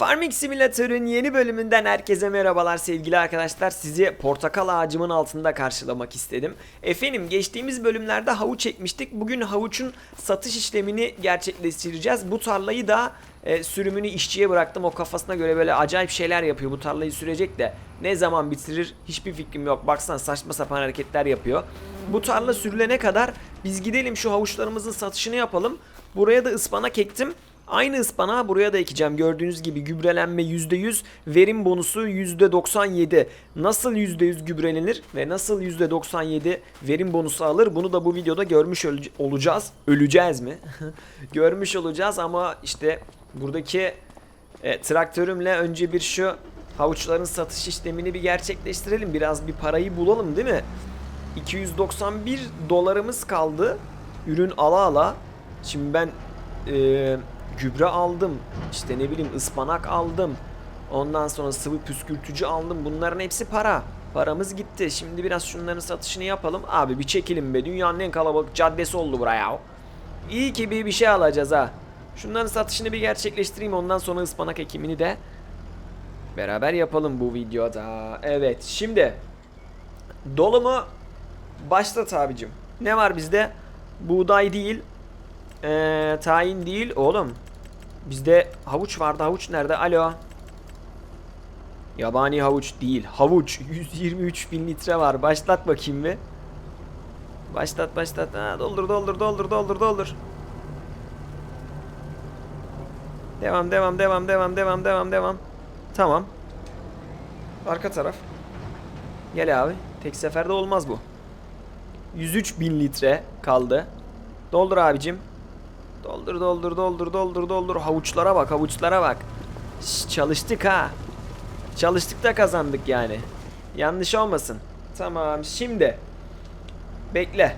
Farming Simülatör'ün yeni bölümünden herkese merhabalar sevgili arkadaşlar. Sizi portakal ağacımın altında karşılamak istedim. Efendim geçtiğimiz bölümlerde havuç çekmiştik. Bugün havuçun satış işlemini gerçekleştireceğiz. Bu tarlayı da e, sürümünü işçiye bıraktım. O kafasına göre böyle acayip şeyler yapıyor. Bu tarlayı sürecek de ne zaman bitirir hiçbir fikrim yok. Baksana saçma sapan hareketler yapıyor. Bu tarla sürülene kadar biz gidelim şu havuçlarımızın satışını yapalım. Buraya da ıspanak ektim. Aynı ıspanağı buraya da ekeceğim. Gördüğünüz gibi gübrelenme %100, verim bonusu %97. Nasıl %100 gübrelenir ve nasıl %97 verim bonusu alır bunu da bu videoda görmüş olacağız. Öleceğiz mi? görmüş olacağız ama işte buradaki e, traktörümle önce bir şu havuçların satış işlemini bir gerçekleştirelim. Biraz bir parayı bulalım değil mi? 291 dolarımız kaldı. Ürün ala ala. Şimdi ben e, gübre aldım. İşte ne bileyim ıspanak aldım. Ondan sonra sıvı püskürtücü aldım. Bunların hepsi para. Paramız gitti. Şimdi biraz şunların satışını yapalım. Abi bir çekelim be. Dünyanın en kalabalık caddesi oldu buraya. İyi ki bir bir şey alacağız ha. Şunların satışını bir gerçekleştireyim. Ondan sonra ıspanak ekimini de beraber yapalım bu videoda. Evet şimdi dolumu başlat abicim. Ne var bizde? Buğday değil. Ee, tayin değil. Oğlum. Bizde havuç vardı. Havuç nerede? Alo. Yabani havuç değil. Havuç. 123 bin litre var. Başlat bakayım bir. Başlat başlat. Ha, doldur doldur doldur doldur doldur. Devam devam devam devam devam devam devam. Tamam. Arka taraf. Gel abi. Tek seferde olmaz bu. 103 bin litre kaldı. Doldur abicim. Doldur doldur doldur doldur doldur. Havuçlara bak havuçlara bak. Şş, çalıştık ha. Çalıştık da kazandık yani. Yanlış olmasın. Tamam şimdi. Bekle.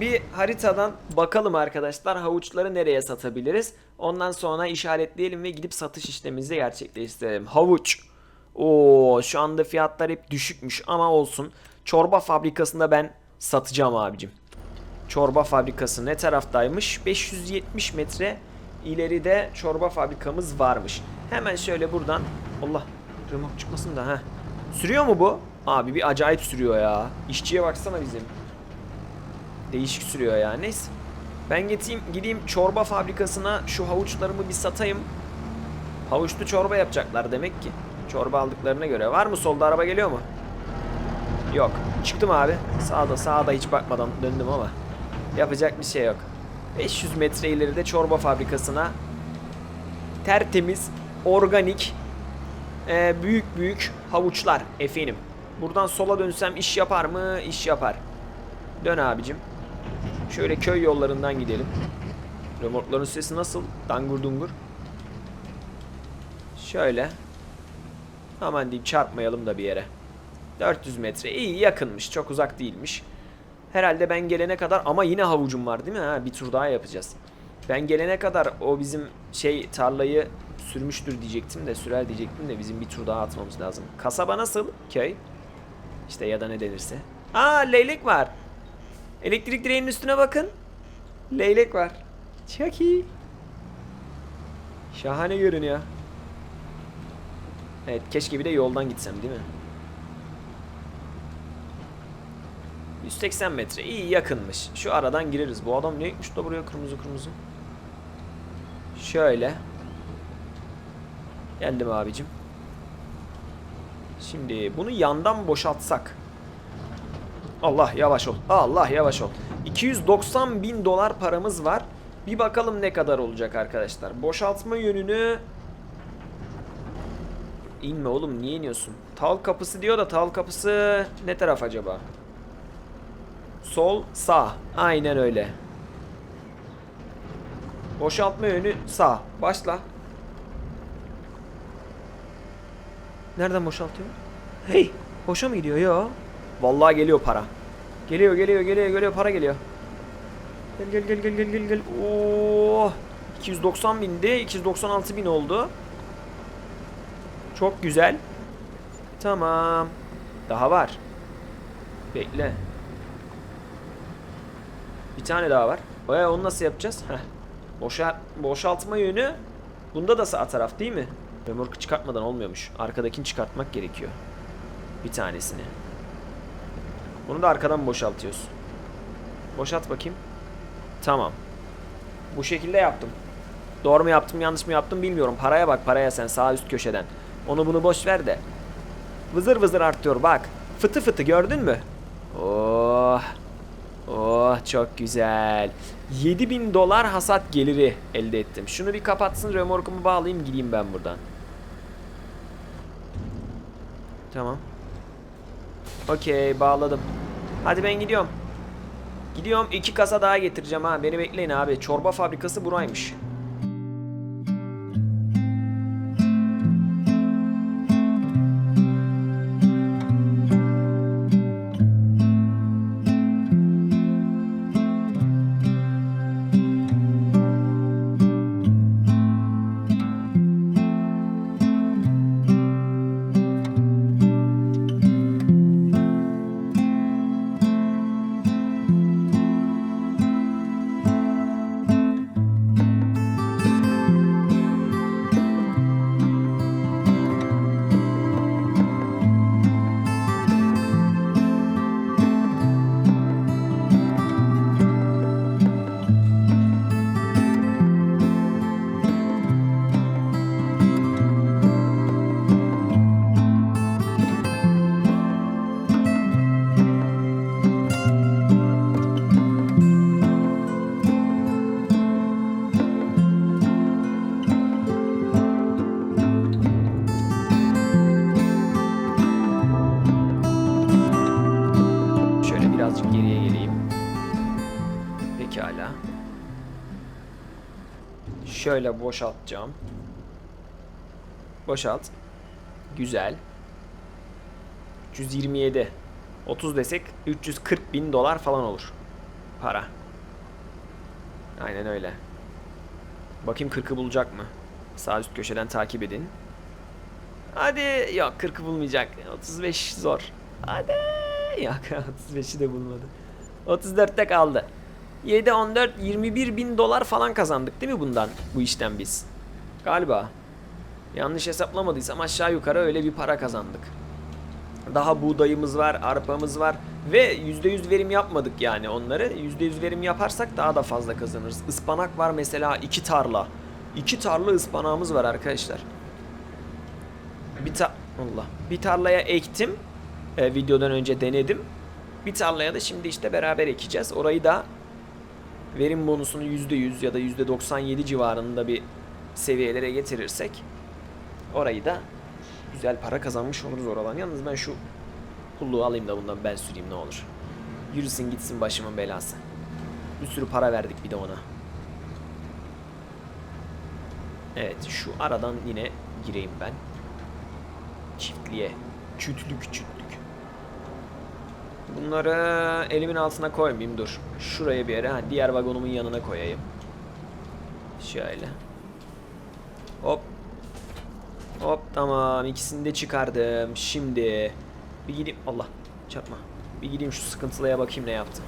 Bir haritadan bakalım arkadaşlar havuçları nereye satabiliriz. Ondan sonra işaretleyelim ve gidip satış işlemimizi gerçekleştirelim. Havuç. Oo şu anda fiyatlar hep düşükmüş ama olsun. Çorba fabrikasında ben satacağım abicim. Çorba fabrikası ne taraftaymış? 570 metre ileride çorba fabrikamız varmış. Hemen şöyle buradan Allah remote çıkmasın da ha. Sürüyor mu bu? Abi bir acayip sürüyor ya. İşçiye baksana bizim. Değişik sürüyor ya. Neyse. Ben gideyim, gideyim çorba fabrikasına şu havuçlarımı bir satayım. Havuçlu çorba yapacaklar demek ki. Çorba aldıklarına göre. Var mı solda araba geliyor mu? Yok. Çıktım abi. Sağda sağda hiç bakmadan döndüm ama. Yapacak bir şey yok. 500 metre ileride çorba fabrikasına tertemiz, organik, e, büyük büyük havuçlar efendim. Buradan sola dönsem iş yapar mı? İş yapar. Dön abicim. Şöyle köy yollarından gidelim. Remorkların sesi nasıl? Dangur dungur. Şöyle. Aman diyeyim çarpmayalım da bir yere. 400 metre. iyi yakınmış. Çok uzak değilmiş. Herhalde ben gelene kadar ama yine havucum var değil mi? Ha, bir tur daha yapacağız. Ben gelene kadar o bizim şey tarlayı sürmüştür diyecektim de sürer diyecektim de bizim bir tur daha atmamız lazım. Kasaba nasıl? Köy. İşte ya da ne denirse. Aa leylek var. Elektrik direğinin üstüne bakın. Leylek var. Çok iyi. Şahane görünüyor. Evet keşke bir de yoldan gitsem değil mi? 180 metre. iyi yakınmış. Şu aradan gireriz. Bu adam ne gitmiş da buraya kırmızı kırmızı. Şöyle. Geldim abicim. Şimdi bunu yandan boşaltsak. Allah yavaş ol. Allah yavaş ol. 290 bin dolar paramız var. Bir bakalım ne kadar olacak arkadaşlar. Boşaltma yönünü... İnme oğlum niye iniyorsun? Tal kapısı diyor da tal kapısı ne taraf acaba? Sol, sağ. Aynen öyle. Boşaltma yönü sağ. Başla. Nereden boşaltıyor? Hey, boşa mı gidiyor? Yo. Vallahi geliyor para. Geliyor, geliyor, geliyor, geliyor para geliyor. Gel gel gel gel gel gel gel. Oo! 290 bindi. 296 bin oldu. Çok güzel. Tamam. Daha var. Bekle. Bir tane daha var. Ee, onu nasıl yapacağız? Heh. Boşa, boşaltma yönü. Bunda da sağ taraf değil mi? Remorku çıkartmadan olmuyormuş. Arkadakini çıkartmak gerekiyor. Bir tanesini. Bunu da arkadan boşaltıyoruz. Boşalt bakayım. Tamam. Bu şekilde yaptım. Doğru mu yaptım yanlış mı yaptım bilmiyorum. Paraya bak paraya sen sağ üst köşeden. Onu bunu boş ver de. Vızır vızır artıyor bak. Fıtı fıtı gördün mü? Oh. Oh çok güzel. 7000 dolar hasat geliri elde ettim. Şunu bir kapatsın römorkumu bağlayayım gideyim ben buradan. Tamam. Okey bağladım. Hadi ben gidiyorum. Gidiyorum iki kasa daha getireceğim ha. Beni bekleyin abi. Çorba fabrikası buraymış. Şöyle boşaltacağım. Boşalt. Güzel. 327. 30 desek 340 bin dolar falan olur. Para. Aynen öyle. Bakayım 40'ı bulacak mı? Sağ üst köşeden takip edin. Hadi yok 40'ı bulmayacak. 35 zor. Hadi yok 35'i de bulmadı. 34'te kaldı. 7 14 21 bin dolar falan kazandık değil mi bundan bu işten biz? Galiba. Yanlış hesaplamadıysam aşağı yukarı öyle bir para kazandık. Daha buğdayımız var, arpamız var ve %100 verim yapmadık yani onları. %100 verim yaparsak daha da fazla kazanırız. Ispanak var mesela iki tarla. İki tarla ıspanağımız var arkadaşlar. Bir ta Allah. Bir tarlaya ektim. e, videodan önce denedim. Bir tarlaya da şimdi işte beraber ekeceğiz. Orayı da verim bonusunu %100 ya da %97 civarında bir seviyelere getirirsek orayı da güzel para kazanmış oluruz oradan. Yalnız ben şu pulluğu alayım da bundan ben süreyim ne olur. Yürüsün gitsin başımın belası. Bir sürü para verdik bir de ona. Evet şu aradan yine gireyim ben. Çiftliğe. Kütlük kütlük. Bunları elimin altına koymayayım dur. Şuraya bir yere diğer vagonumun yanına koyayım. Şöyle. Hop. Hop tamam ikisini de çıkardım. Şimdi bir gideyim Allah çarpma. Bir gideyim şu sıkıntılıya bakayım ne yaptı.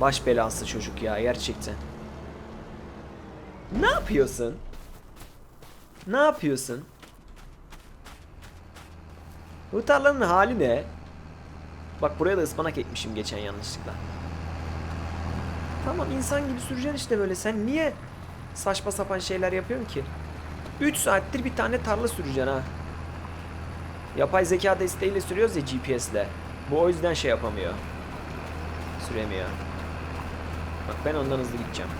Baş belası çocuk ya gerçekten. Ne yapıyorsun? Ne yapıyorsun? Bu tarlanın hali ne? Bak buraya da ıspanak ekmişim geçen yanlışlıkla. Tamam insan gibi süreceksin işte böyle. Sen niye saçma sapan şeyler yapıyorsun ki? 3 saattir bir tane tarla süreceksin ha. Yapay zeka desteğiyle sürüyoruz ya GPS'le. Bu o yüzden şey yapamıyor. Süremiyor. Bak ben ondan hızlı gideceğim.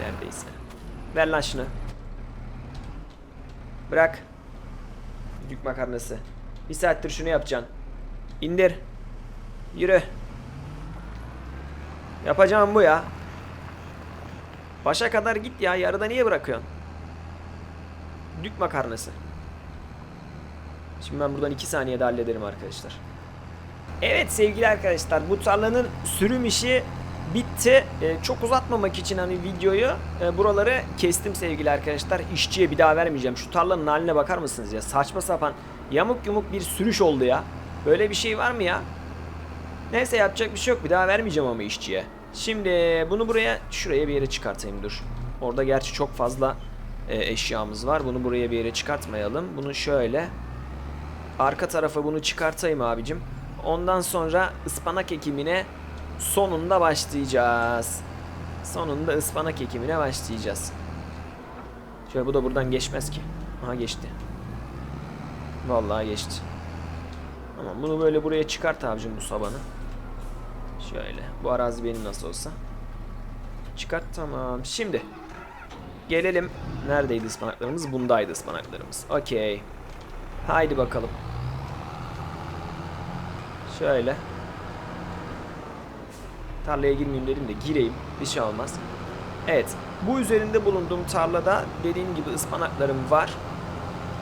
Neredeyse. Ver lan şunu. Bırak. Düdük makarnası. Bir saattir şunu yapacaksın. İndir. Yürü. Yapacağım bu ya. Başa kadar git ya. Yarıda niye bırakıyorsun? Dük makarnası. Şimdi ben buradan 2 saniyede hallederim arkadaşlar. Evet sevgili arkadaşlar bu tarlanın sürüm işi bitti. Ee, çok uzatmamak için hani videoyu e, buraları kestim sevgili arkadaşlar. İşçiye bir daha vermeyeceğim. Şu tarlanın haline bakar mısınız ya? Saçma sapan yamuk yumuk bir sürüş oldu ya. Böyle bir şey var mı ya? Neyse yapacak bir şey yok. Bir daha vermeyeceğim ama işçiye. Şimdi bunu buraya şuraya bir yere çıkartayım dur. Orada gerçi çok fazla e, eşyamız var. Bunu buraya bir yere çıkartmayalım. Bunu şöyle arka tarafa bunu çıkartayım abicim. Ondan sonra ıspanak ekimine sonunda başlayacağız. Sonunda ıspanak ekimine başlayacağız. Şöyle bu da buradan geçmez ki. Aha geçti. Vallahi geçti. Tamam bunu böyle buraya çıkart abicim bu sabanı. Şöyle. Bu arazi benim nasıl olsa. Çıkart tamam. Şimdi. Gelelim. Neredeydi ıspanaklarımız? Bundaydı ıspanaklarımız. Okey. Haydi bakalım. Şöyle. Tarlaya girmeyeyim dedim de gireyim. Bir şey olmaz. Evet. Bu üzerinde bulunduğum tarlada dediğim gibi ıspanaklarım var.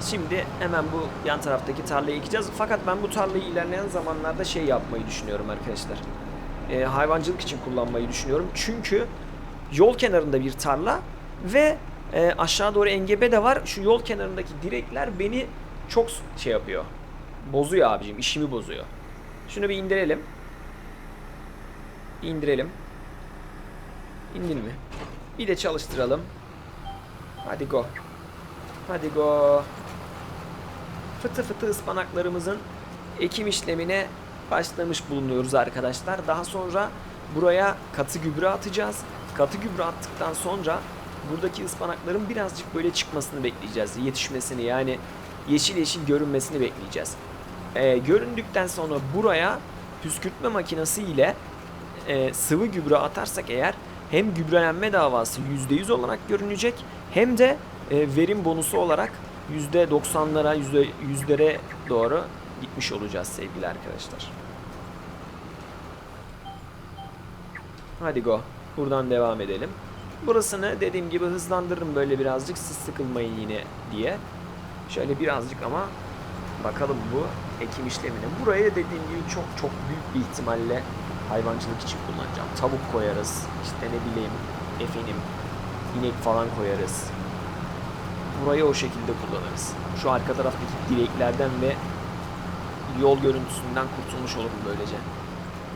Şimdi hemen bu yan taraftaki tarlayı ekeceğiz. Fakat ben bu tarlayı ilerleyen zamanlarda şey yapmayı düşünüyorum arkadaşlar. Ee, hayvancılık için kullanmayı düşünüyorum. Çünkü yol kenarında bir tarla ve e, aşağı doğru engebe de var. Şu yol kenarındaki direkler beni çok şey yapıyor. Bozuyor abicim. işimi bozuyor. Şunu bir indirelim. İndirelim. İndir mi? Bir de çalıştıralım. Hadi go. Hadi go. Fıtı fıtı ıspanaklarımızın ekim işlemine başlamış bulunuyoruz arkadaşlar. Daha sonra buraya katı gübre atacağız. Katı gübre attıktan sonra buradaki ıspanakların birazcık böyle çıkmasını bekleyeceğiz. Yetişmesini yani yeşil yeşil görünmesini bekleyeceğiz. Ee, göründükten sonra buraya püskürtme makinesi ile e, sıvı gübre atarsak eğer hem gübrelenme davası %100 olarak görünecek hem de e, verim bonusu olarak %90'lara %100'lere doğru gitmiş olacağız sevgili arkadaşlar. Hadi go. Buradan devam edelim. Burasını dediğim gibi hızlandırırım böyle birazcık siz sıkılmayın yine diye. Şöyle birazcık ama bakalım bu ekim işlemine. Buraya dediğim gibi çok çok büyük bir ihtimalle hayvancılık için kullanacağım. Tavuk koyarız. işte ne bileyim efendim inek falan koyarız. Burayı o şekilde kullanırız. Şu arka taraftaki direklerden ve yol görüntüsünden kurtulmuş olurum böylece.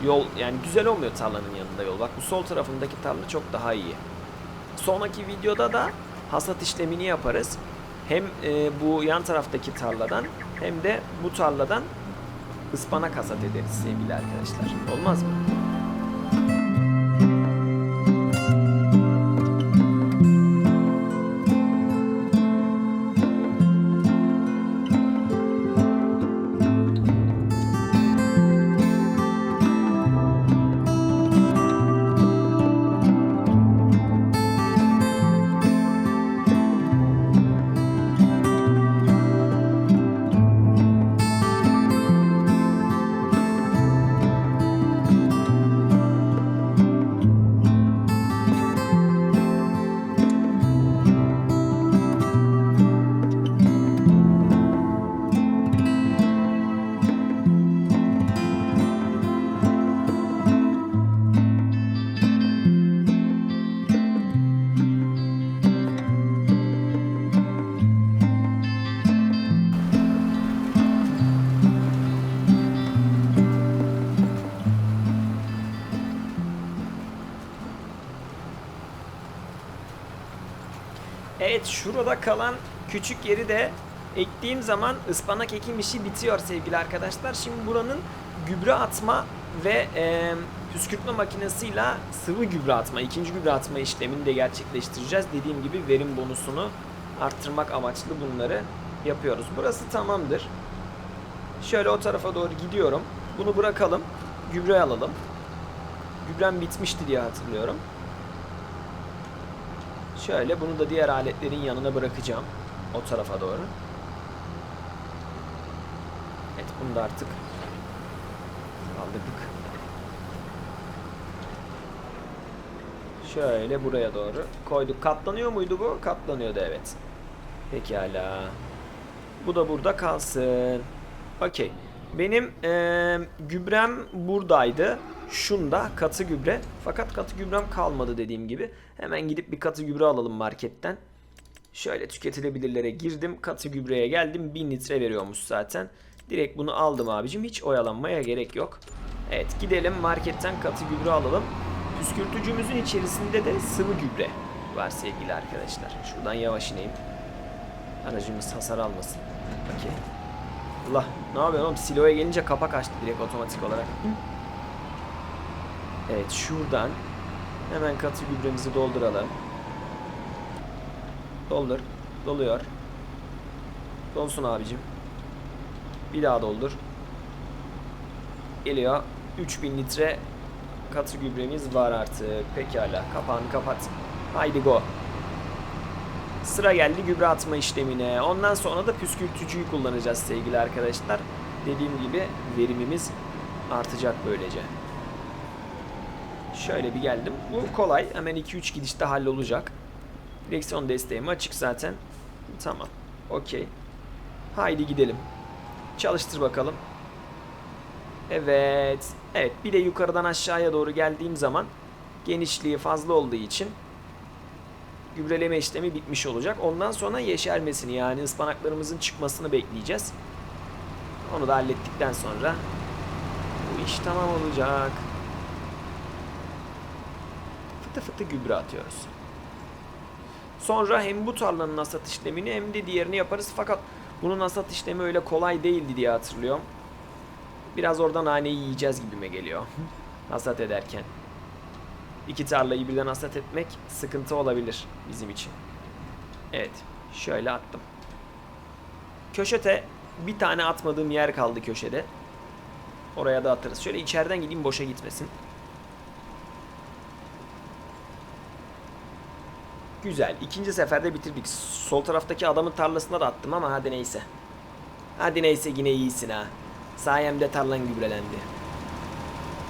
Yol yani güzel olmuyor tarlanın yanında yol. Bak bu sol tarafındaki tarla çok daha iyi. Sonraki videoda da hasat işlemini yaparız. Hem e, bu yan taraftaki tarladan hem de bu tarladan ıspanak hasat ederiz sevgili arkadaşlar. Olmaz mı? Evet şurada kalan küçük yeri de ektiğim zaman ıspanak ekim işi bitiyor sevgili arkadaşlar. Şimdi buranın gübre atma ve e, püskürtme makinesiyle sıvı gübre atma, ikinci gübre atma işlemini de gerçekleştireceğiz. Dediğim gibi verim bonusunu arttırmak amaçlı bunları yapıyoruz. Burası tamamdır. Şöyle o tarafa doğru gidiyorum. Bunu bırakalım. Gübre alalım. Gübrem bitmişti diye hatırlıyorum. Şöyle bunu da diğer aletlerin yanına bırakacağım. O tarafa doğru. Evet bunu da artık kaldırdık. Şöyle buraya doğru koyduk. Katlanıyor muydu bu? Katlanıyordu evet. Pekala. Bu da burada kalsın. Okey. Benim eee, gübrem buradaydı. Şunda katı gübre. Fakat katı gübrem kalmadı dediğim gibi. Hemen gidip bir katı gübre alalım marketten. Şöyle tüketilebilirlere girdim. Katı gübreye geldim. 1000 litre veriyormuş zaten. Direkt bunu aldım abicim. Hiç oyalanmaya gerek yok. Evet gidelim marketten katı gübre alalım. Püskürtücümüzün içerisinde de sıvı gübre. var sevgili arkadaşlar. Şuradan yavaş ineyim. Aracımız hasar almasın. Okey. Allah ne yapıyorsun oğlum? Siloya gelince kapak açtı direkt otomatik olarak. Evet şuradan hemen katı gübremizi dolduralım. Doldur. Doluyor. Dolsun abicim. Bir daha doldur. Geliyor. 3000 litre katı gübremiz var artık. Pekala. Kapağını kapat. Haydi go. Sıra geldi gübre atma işlemine. Ondan sonra da püskürtücüyü kullanacağız sevgili arkadaşlar. Dediğim gibi verimimiz artacak böylece. Şöyle bir geldim. Bu kolay. Hemen 2-3 gidişte hallolacak. Direksiyon desteğim açık zaten. Tamam. Okey. Haydi gidelim. Çalıştır bakalım. Evet. Evet bir de yukarıdan aşağıya doğru geldiğim zaman genişliği fazla olduğu için gübreleme işlemi bitmiş olacak. Ondan sonra yeşermesini yani ıspanaklarımızın çıkmasını bekleyeceğiz. Onu da hallettikten sonra bu iş tamam olacak. Fıtı fıtı gübre atıyoruz. Sonra hem bu tarlanın hasat işlemini hem de diğerini yaparız. Fakat bunun hasat işlemi öyle kolay değildi diye hatırlıyorum. Biraz oradan naneyi yiyeceğiz gibime geliyor. hasat ederken. İki tarlayı birden hasat etmek sıkıntı olabilir bizim için. Evet. Şöyle attım. Köşete bir tane atmadığım yer kaldı köşede. Oraya da atarız. Şöyle içeriden gideyim boşa gitmesin. Güzel. İkinci seferde bitirdik. Sol taraftaki adamın tarlasına da attım ama hadi neyse. Hadi neyse yine iyisin ha. Sayemde tarlan gübrelendi.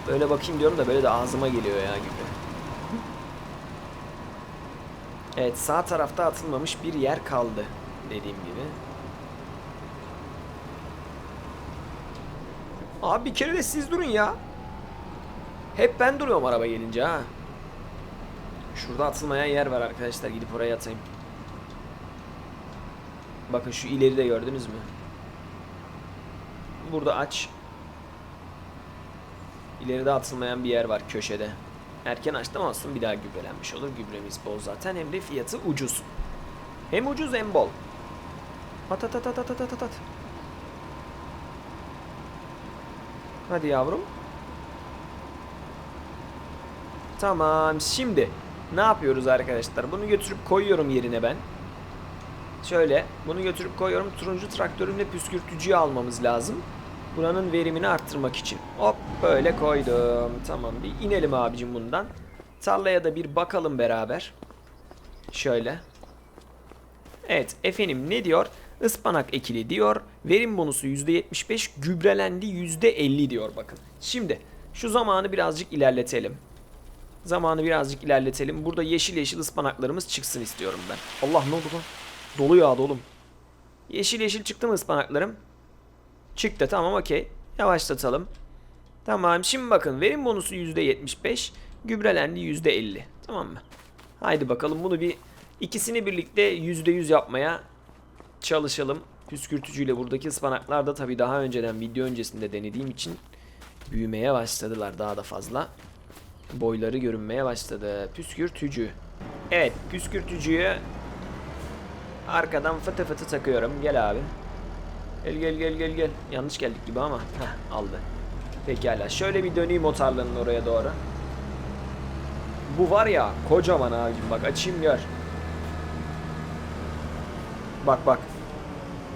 Böyle bakayım diyorum da böyle de ağzıma geliyor ya gübre. Evet sağ tarafta atılmamış bir yer kaldı. Dediğim gibi. Abi bir kere de siz durun ya. Hep ben duruyorum araba gelince ha. Şurada atılmayan yer var arkadaşlar. Gidip oraya atayım. Bakın şu ileride gördünüz mü? Burada aç. İleride atılmayan bir yer var köşede. Erken açtım aslında bir daha gübrelenmiş olur. Gübremiz bol zaten hem de fiyatı ucuz. Hem ucuz hem bol. At at at at at at at at. Hadi yavrum. Tamam şimdi ne yapıyoruz arkadaşlar? Bunu götürüp koyuyorum yerine ben. Şöyle bunu götürüp koyuyorum. Turuncu traktörümle püskürtücüyü almamız lazım. Buranın verimini arttırmak için. Hop böyle koydum. Tamam bir inelim abicim bundan. Tarlaya da bir bakalım beraber. Şöyle. Evet efendim ne diyor? Ispanak ekili diyor. Verim bonusu %75, gübrelendi %50 diyor bakın. Şimdi şu zamanı birazcık ilerletelim. Zamanı birazcık ilerletelim. Burada yeşil yeşil ıspanaklarımız çıksın istiyorum ben. Allah ne oldu lan? Dolu yağdı oğlum. Yeşil yeşil çıktı mı ıspanaklarım? Çıktı tamam okey. Yavaşlatalım. Tamam şimdi bakın verim bonusu %75. Gübrelendi %50. Tamam mı? Haydi bakalım bunu bir ikisini birlikte %100 yapmaya çalışalım. Püskürtücüyle buradaki ıspanaklar da tabii daha önceden video öncesinde denediğim için büyümeye başladılar daha da fazla. Boyları görünmeye başladı. Püskürtücü. Evet püskürtücüyü arkadan fıtı fıtı takıyorum. Gel abi. Gel gel gel gel gel. Yanlış geldik gibi ama. Heh, aldı. Pekala. Şöyle bir döneyim o oraya doğru. Bu var ya kocaman abicim bak açayım gör. Bak bak.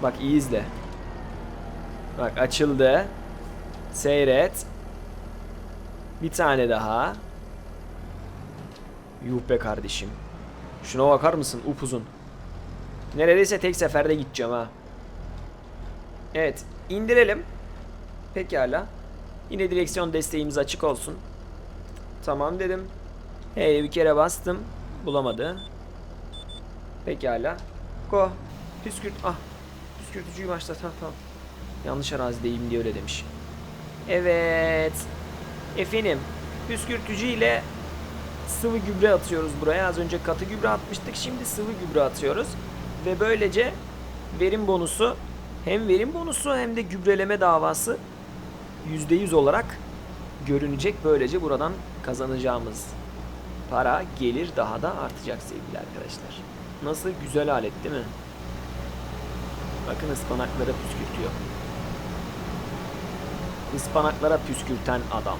Bak iyi izle. Bak açıldı. Seyret. Bir tane daha. Yuh be kardeşim. Şuna bakar mısın upuzun. Neredeyse tek seferde gideceğim ha. Evet indirelim. Pekala. Yine direksiyon desteğimiz açık olsun. Tamam dedim. Hey bir kere bastım. Bulamadı. Pekala. Go. Püskürt. Ah. Püskürtücüyü başlat. Ha, tamam. Yanlış arazideyim diye öyle demiş. Evet. Efendim. Püskürtücü ile sıvı gübre atıyoruz buraya. Az önce katı gübre atmıştık. Şimdi sıvı gübre atıyoruz. Ve böylece verim bonusu hem verim bonusu hem de gübreleme davası %100 olarak görünecek. Böylece buradan kazanacağımız para, gelir daha da artacak sevgili arkadaşlar. Nasıl güzel alet değil mi? Bakın ıspanaklara püskürtüyor. Ispanaklara püskürten adam.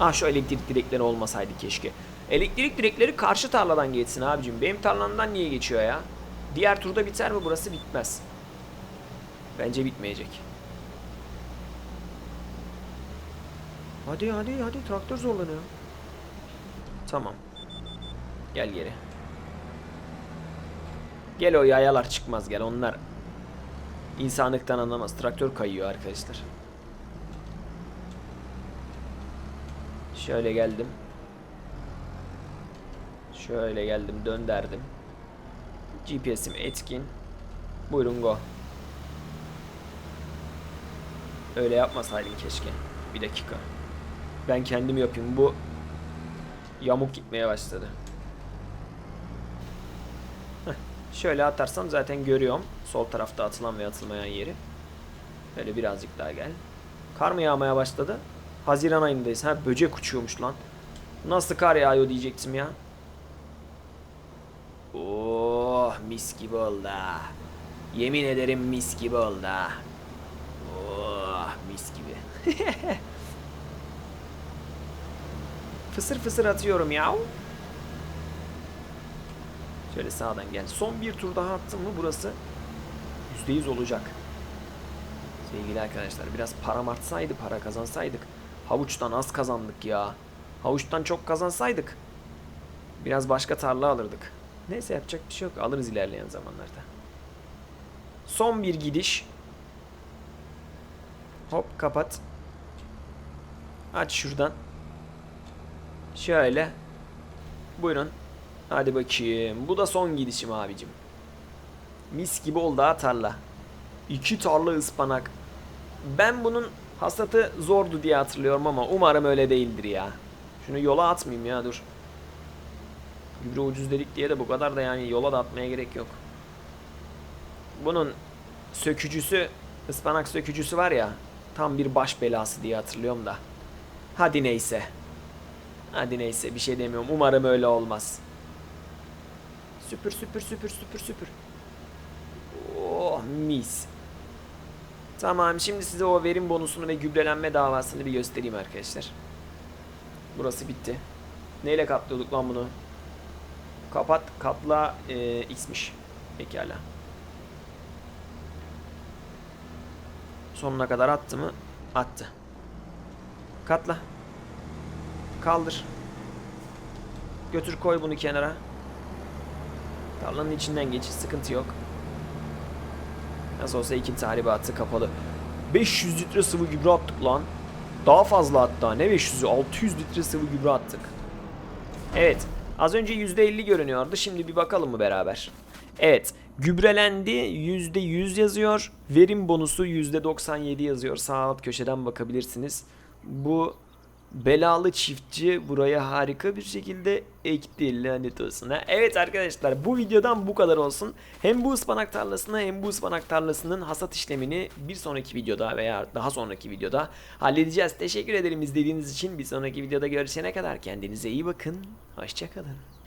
Ah şu elektrik direkleri olmasaydı keşke. Elektrik direkleri karşı tarladan geçsin abicim. Benim tarlamdan niye geçiyor ya? Diğer turda biter mi burası bitmez. Bence bitmeyecek. Hadi hadi hadi traktör zorlanıyor. Tamam. Gel geri. Gel o yayalar çıkmaz gel onlar insanlıktan anlamaz. Traktör kayıyor arkadaşlar. Şöyle geldim. Şöyle geldim dönderdim. GPS'im etkin. Buyurun go. Öyle yapmasaydın keşke. Bir dakika. Ben kendim yapayım. Bu yamuk gitmeye başladı. Heh, Şöyle atarsam zaten görüyorum. Sol tarafta atılan ve atılmayan yeri. Böyle birazcık daha gel. Kar mı yağmaya başladı? Haziran ayındayız. Ha böcek uçuyormuş lan. Nasıl kar yağıyor diyecektim ya. Oh mis gibi oldu. Yemin ederim mis gibi oldu. Oh mis gibi. fısır fısır atıyorum ya. Şöyle sağdan gel. Son bir tur daha attım mı burası %100 olacak. Sevgili arkadaşlar biraz param artsaydı para kazansaydık. Havuçtan az kazandık ya. Havuçtan çok kazansaydık. Biraz başka tarla alırdık. Neyse yapacak bir şey yok. Alırız ilerleyen zamanlarda. Son bir gidiş. Hop kapat. Aç şuradan. Şöyle. Buyurun. Hadi bakayım. Bu da son gidişim abicim. Mis gibi oldu ha tarla. İki tarla ıspanak. Ben bunun hasatı zordu diye hatırlıyorum ama umarım öyle değildir ya. Şunu yola atmayayım ya dur. Gübre ucuz dedik diye de bu kadar da yani yola da atmaya gerek yok. Bunun sökücüsü, ıspanak sökücüsü var ya tam bir baş belası diye hatırlıyorum da. Hadi neyse. Hadi neyse bir şey demiyorum. Umarım öyle olmaz. Süpür süpür süpür süpür süpür. Oh mis. Tamam şimdi size o verim bonusunu ve gübrelenme davasını bir göstereyim arkadaşlar. Burası bitti. Neyle katlıyorduk lan bunu? Kapat katla e, x'miş. Pekala. Sonuna kadar attı mı? Attı. Katla. Kaldır. Götür koy bunu kenara. Tarlanın içinden geç. Sıkıntı yok. Nasıl olsa iki tahribatı kapalı. 500 litre sıvı gübre attık lan. Daha fazla hatta. Ne 500'ü? 600 litre sıvı gübre attık. Evet. Az önce %50 görünüyordu. Şimdi bir bakalım mı beraber? Evet. Gübrelendi. %100 yazıyor. Verim bonusu %97 yazıyor. Sağ alt köşeden bakabilirsiniz. Bu belalı çiftçi buraya harika bir şekilde ekti lanet olsun. ha. Evet arkadaşlar bu videodan bu kadar olsun. Hem bu ıspanak tarlasını hem bu ıspanak tarlasının hasat işlemini bir sonraki videoda veya daha sonraki videoda halledeceğiz. Teşekkür ederim izlediğiniz için. Bir sonraki videoda görüşene kadar kendinize iyi bakın. Hoşçakalın.